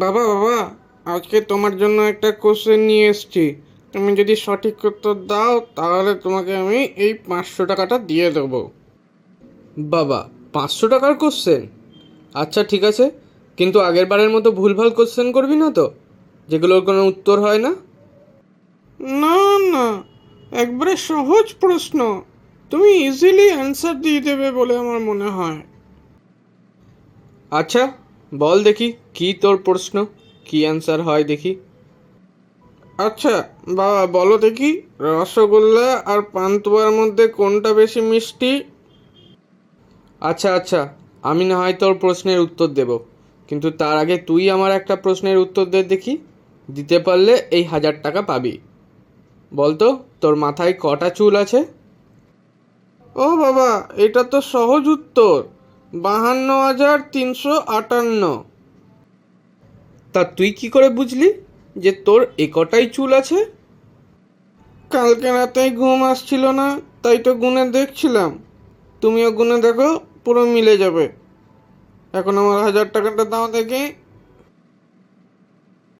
বাবা বাবা আজকে তোমার জন্য একটা কোশ্চেন নিয়ে এসছি। তুমি যদি সঠিক উত্তর দাও তাহলে তোমাকে আমি এই পাঁচশো টাকাটা দিয়ে দেবো। বাবা পাঁচশো টাকার কোশ্চেন আচ্ছা ঠিক আছে। কিন্তু আগের বারের মতো ভুলভাল কোশ্চেন করবি না তো? যেগুলোর কোনো উত্তর হয় না? না না একবারে সহজ প্রশ্ন। তুমি ইজিলি অ্যান্সার দিয়ে দেবে বলে আমার মনে হয়। আচ্ছা বল দেখি, কি তোর প্রশ্ন? কি অ্যান্সার হয় দেখি? আচ্ছা বাবা, বলো দেখি, রসগোল্লা আর পান্তুয়ার মধ্যে কোনটা বেশি মিষ্টি? আচ্ছা আচ্ছা আমি না হয় তোর প্রশ্নের উত্তর দেব। কিন্তু তার আগে তুই আমার একটা প্রশ্নের উত্তর দে দেখি। দিতে পারলে এই হাজার টাকা পাবি। বলতো তোর মাথায় কটা চুল আছে? ও বাবা, এটা তো সহজ উত্তর। বাহান্ন হাজার তিনশো আটান্ন। তা তুই কি করে বুঝলি যে তোর একটাই চুল আছে? কালকে রাতে ঘুম আসছিল না, তাই তো গুনে দেখছিলাম। তুমিও গুনে দেখো, পুরো মিলে যাবে। এখন আমার হাজার টাকাটা দাও দেখি।